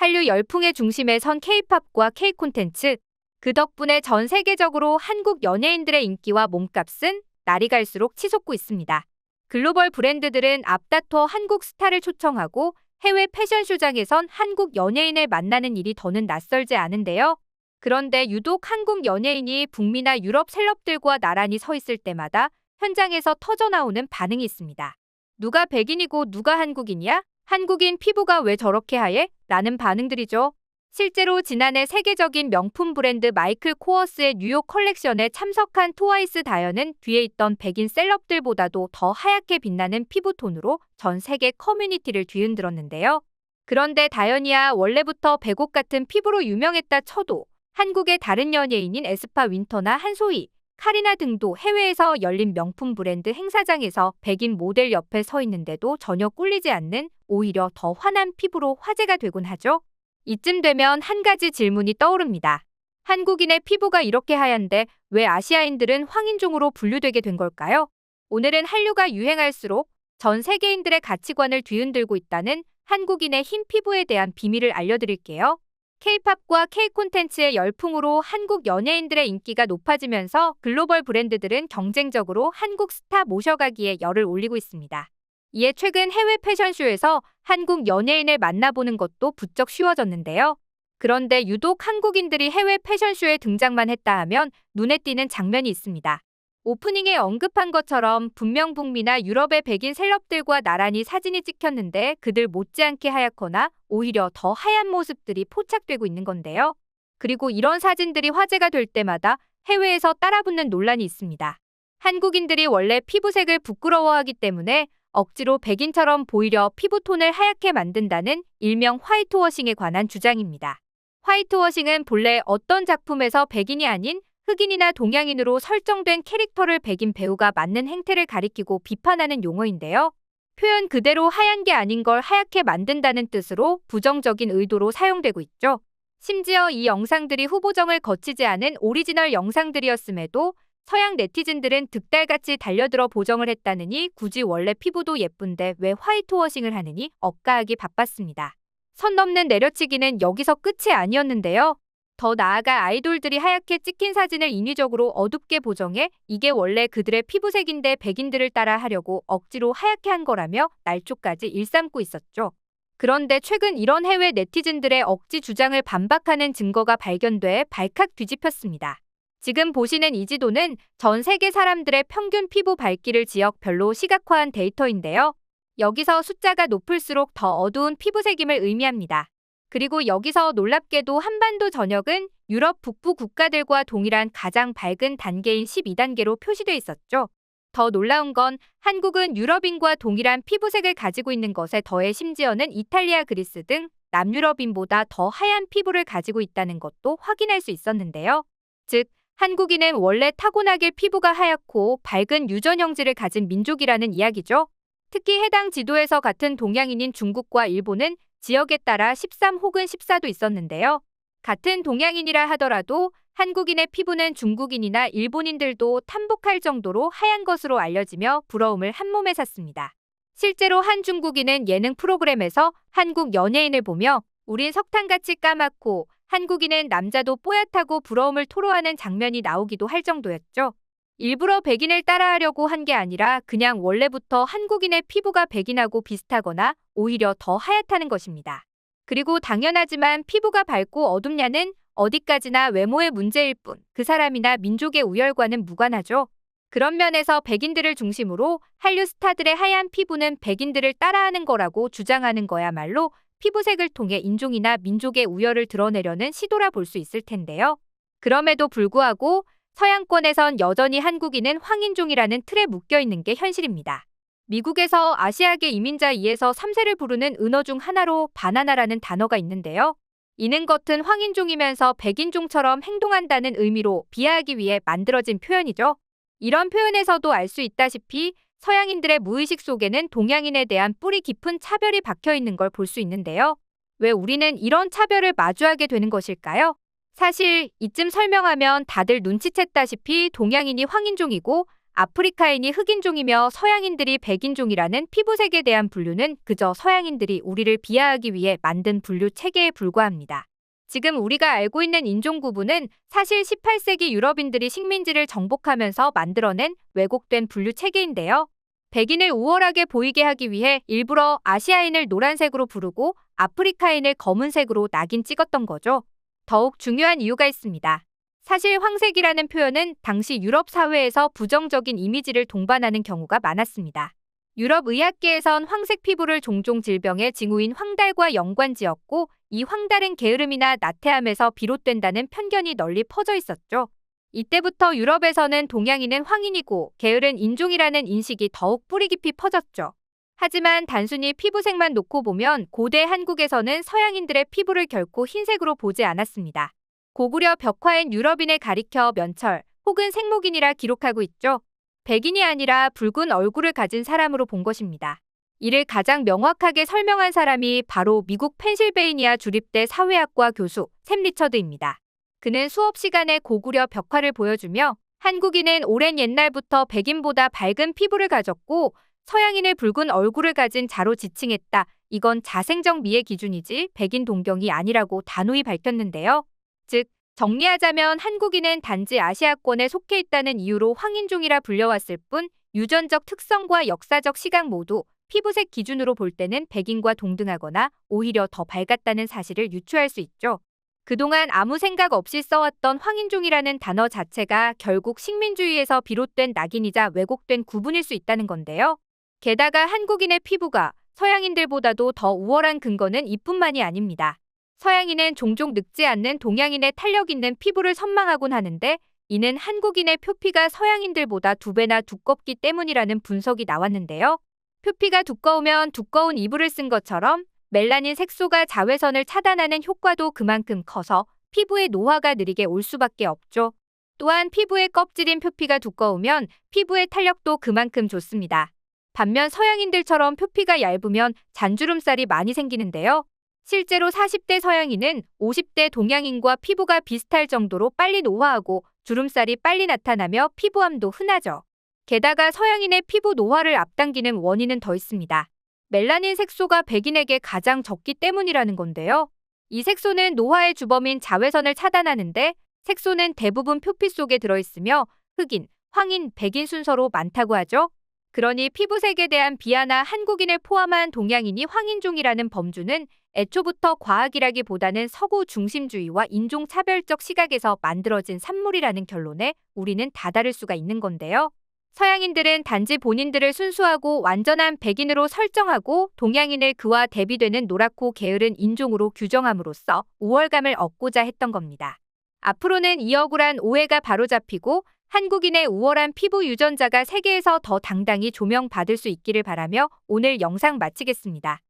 한류 열풍의 중심에 선 K-팝과 K-콘텐츠. 그 덕분에 전 세계적으로 한국 연예인들의 인기와 몸값은 날이 갈수록 치솟고 있습니다. 글로벌 브랜드들은 앞다퉈 한국 스타를 초청하고 해외 패션쇼장에선 한국 연예인을 만나는 일이 더는 낯설지 않은데요. 그런데 유독 한국 연예인이 북미나 유럽 셀럽들과 나란히 서 있을 때마다 현장에서 터져나오는 반응이 있습니다. 누가 백인이고 누가 한국인이야? 한국인 피부가 왜 저렇게 하얘? 라는 반응들이죠. 실제로 지난해 세계적인 명품 브랜드 마이클 코어스의 뉴욕 컬렉션에 참석한 트와이스 다현은 뒤에 있던 백인 셀럽들보다도 더 하얗게 빛나는 피부톤으로 전 세계 커뮤니티를 뒤흔들었는데요. 그런데 다현이야 원래부터 백옥 같은 피부로 유명했다 쳐도 한국의 다른 연예인인 에스파 윈터나 한소희, 카리나 등도 해외에서 열린 명품 브랜드 행사장에서 백인 모델 옆에 서 있는데도 전혀 꿀리지 않는 오히려 더 환한 피부로 화제가 되곤 하죠. 이쯤 되면 한 가지 질문이 떠오릅니다. 한국인의 피부가 이렇게 하얀데 왜 아시아인들은 황인종으로 분류되게 된 걸까요? 오늘은 한류가 유행할수록 전 세계인들의 가치관을 뒤흔들고 있다는 한국인의 흰 피부에 대한 비밀을 알려드릴게요. K-팝과 K-콘텐츠의 열풍으로 한국 연예인들의 인기가 높아지면서 글로벌 브랜드들은 경쟁적으로 한국 스타 모셔가기에 열을 올리고 있습니다. 이에 최근 해외 패션쇼에서 한국 연예인을 만나보는 것도 부쩍 쉬워졌는데요. 그런데 유독 한국인들이 해외 패션쇼에 등장만 했다 하면 눈에 띄는 장면이 있습니다. 오프닝에 언급한 것처럼 분명 북미나 유럽의 백인 셀럽들과 나란히 사진이 찍혔는데 그들 못지않게 하얗거나 오히려 더 하얀 모습들이 포착되고 있는 건데요. 그리고 이런 사진들이 화제가 될 때마다 해외에서 따라붙는 논란이 있습니다. 한국인들이 원래 피부색을 부끄러워하기 때문에 억지로 백인처럼 보이려 피부톤을 하얗게 만든다는 일명 화이트워싱에 관한 주장입니다. 화이트워싱은 본래 어떤 작품에서 백인이 아닌 흑인이나 동양인으로 설정된 캐릭터를 백인 배우가 맡는 행태를 가리키고 비판하는 용어인데요. 표현 그대로 하얀 게 아닌 걸 하얗게 만든다는 뜻으로 부정적인 의도로 사용되고 있죠. 심지어 이 영상들이 후보정을 거치지 않은 오리지널 영상들이었음에도 서양 네티즌들은 득달같이 달려들어 보정을 했다느니 굳이 원래 피부도 예쁜데 왜 화이트워싱을 하느니 억까하기 바빴습니다. 선 넘는 내려치기는 여기서 끝이 아니었는데요. 더 나아가 아이돌들이 하얗게 찍힌 사진을 인위적으로 어둡게 보정해 이게 원래 그들의 피부색인데 백인들을 따라 하려고 억지로 하얗게 한 거라며 날조까지 일삼고 있었죠. 그런데 최근 이런 해외 네티즌들의 억지 주장을 반박하는 증거가 발견돼 발칵 뒤집혔습니다. 지금 보시는 이 지도는 전 세계 사람들의 평균 피부 밝기를 지역별로 시각화한 데이터인데요. 여기서 숫자가 높을수록 더 어두운 피부색임을 의미합니다. 그리고 여기서 놀랍게도 한반도 전역은 유럽 북부 국가들과 동일한 가장 밝은 단계인 12단계로 표시돼 있었죠. 더 놀라운 건 한국은 유럽인과 동일한 피부색을 가지고 있는 것에 더해 심지어는 이탈리아, 그리스 등 남유럽인보다 더 하얀 피부를 가지고 있다는 것도 확인할 수 있었는데요. 즉, 한국인은 원래 타고나게 피부가 하얗고 밝은 유전형질을 가진 민족이라는 이야기죠. 특히 해당 지도에서 같은 동양인인 중국과 일본은 지역에 따라 13 혹은 14도 있었는데요. 같은 동양인이라 하더라도 한국인의 피부는 중국인이나 일본인들도 탐복할 정도로 하얀 것으로 알려지며 부러움을 한 몸에 샀습니다. 실제로 한 중국인은 예능 프로그램에서 한국 연예인을 보며 우린 석탄같이 까맣고 한국인은 남자도 뽀얗다고 부러움을 토로하는 장면이 나오기도 할 정도였죠. 일부러 백인을 따라하려고 한 게 아니라 그냥 원래부터 한국인의 피부가 백인하고 비슷하거나 오히려 더 하얗다는 것입니다. 그리고 당연하지만 피부가 밝고 어둡냐는 어디까지나 외모의 문제일 뿐 그 사람이나 민족의 우열과는 무관하죠. 그런 면에서 백인들을 중심으로 한류 스타들의 하얀 피부는 백인들을 따라하는 거라고 주장하는 거야말로 피부색을 통해 인종이나 민족의 우열을 드러내려는 시도라 볼 수 있을 텐데요. 그럼에도 불구하고 서양권에선 여전히 한국인은 황인종이라는 틀에 묶여 있는 게 현실입니다. 미국에서 아시아계 이민자 2에서 3세를 부르는 은어 중 하나로 바나나라는 단어가 있는데요. 이는 겉은 황인종이면서 백인종처럼 행동한다는 의미로 비하하기 위해 만들어진 표현이죠. 이런 표현에서도 알 수 있다시피 서양인들의 무의식 속에는 동양인에 대한 뿌리 깊은 차별이 박혀 있는 걸 볼 수 있는데요. 왜 우리는 이런 차별을 마주하게 되는 것일까요? 사실 이쯤 설명하면 다들 눈치챘다시피 동양인이 황인종이고 아프리카인이 흑인종이며 서양인들이 백인종이라는 피부색에 대한 분류는 그저 서양인들이 우리를 비하하기 위해 만든 분류 체계에 불과합니다. 지금 우리가 알고 있는 인종 구분은 사실 18세기 유럽인들이 식민지를 정복하면서 만들어낸 왜곡된 분류 체계인데요. 백인을 우월하게 보이게 하기 위해 일부러 아시아인을 노란색으로 부르고 아프리카인을 검은색으로 낙인 찍었던 거죠. 더욱 중요한 이유가 있습니다. 사실 황색이라는 표현은 당시 유럽 사회에서 부정적인 이미지를 동반하는 경우가 많았습니다. 유럽 의학계에선 황색 피부를 종종 질병의 징후인 황달과 연관지었고 이 황달은 게으름이나 나태함에서 비롯된다는 편견이 널리 퍼져 있었죠. 이때부터 유럽에서는 동양인은 황인이고 게으른 인종이라는 인식이 더욱 뿌리 깊이 퍼졌죠. 하지만 단순히 피부색만 놓고 보면 고대 한국에서는 서양인들의 피부를 결코 흰색으로 보지 않았습니다. 고구려 벽화엔 유럽인을 가리켜 면철 혹은 생목인이라 기록하고 있죠. 백인이 아니라 붉은 얼굴을 가진 사람으로 본 것입니다. 이를 가장 명확하게 설명한 사람이 바로 미국 펜실베이니아 주립대 사회학과 교수 샘 리처드입니다. 그는 수업 시간에 고구려 벽화를 보여주며 한국인은 오랜 옛날부터 백인보다 밝은 피부를 가졌고 서양인을 붉은 얼굴을 가진 자로 지칭했다. 이건 자생적 미의 기준이지 백인 동경이 아니라고 단호히 밝혔는데요. 즉, 정리하자면 한국인은 단지 아시아권에 속해 있다는 이유로 황인종이라 불려왔을 뿐 유전적 특성과 역사적 시각 모두 피부색 기준으로 볼 때는 백인과 동등하거나 오히려 더 밝았다는 사실을 유추할 수 있죠. 그동안 아무 생각 없이 써왔던 황인종이라는 단어 자체가 결국 식민주의에서 비롯된 낙인이자 왜곡된 구분일 수 있다는 건데요. 게다가 한국인의 피부가 서양인들보다도 더 우월한 근거는 이뿐만이 아닙니다. 서양인은 종종 늙지 않는 동양인의 탄력 있는 피부를 선망하곤 하는데 이는 한국인의 표피가 서양인들보다 두 배나 두껍기 때문이라는 분석이 나왔는데요. 표피가 두꺼우면 두꺼운 이불을 쓴 것처럼 멜라닌 색소가 자외선을 차단하는 효과도 그만큼 커서 피부의 노화가 느리게 올 수밖에 없죠. 또한 피부의 껍질인 표피가 두꺼우면 피부의 탄력도 그만큼 좋습니다. 반면 서양인들처럼 표피가 얇으면 잔주름살이 많이 생기는데요. 실제로 40대 서양인은 50대 동양인과 피부가 비슷할 정도로 빨리 노화하고 주름살이 빨리 나타나며 피부암도 흔하죠. 게다가 서양인의 피부 노화를 앞당기는 원인은 더 있습니다. 멜라닌 색소가 백인에게 가장 적기 때문이라는 건데요. 이 색소는 노화의 주범인 자외선을 차단하는데 색소는 대부분 표피 속에 들어있으며 흑인, 황인, 백인 순서로 많다고 하죠. 그러니 피부색에 대한 비하나 한국인을 포함한 동양인이 황인종이라는 범주는 애초부터 과학이라기보다는 서구 중심주의와 인종차별적 시각에서 만들어진 산물이라는 결론에 우리는 다다를 수가 있는 건데요. 서양인들은 단지 본인들을 순수하고 완전한 백인으로 설정하고 동양인을 그와 대비되는 노랗고 게으른 인종으로 규정함으로써 우월감을 얻고자 했던 겁니다. 앞으로는 이 억울한 오해가 바로잡히고 한국인의 우월한 피부 유전자가 세계에서 더 당당히 조명받을 수 있기를 바라며 오늘 영상 마치겠습니다.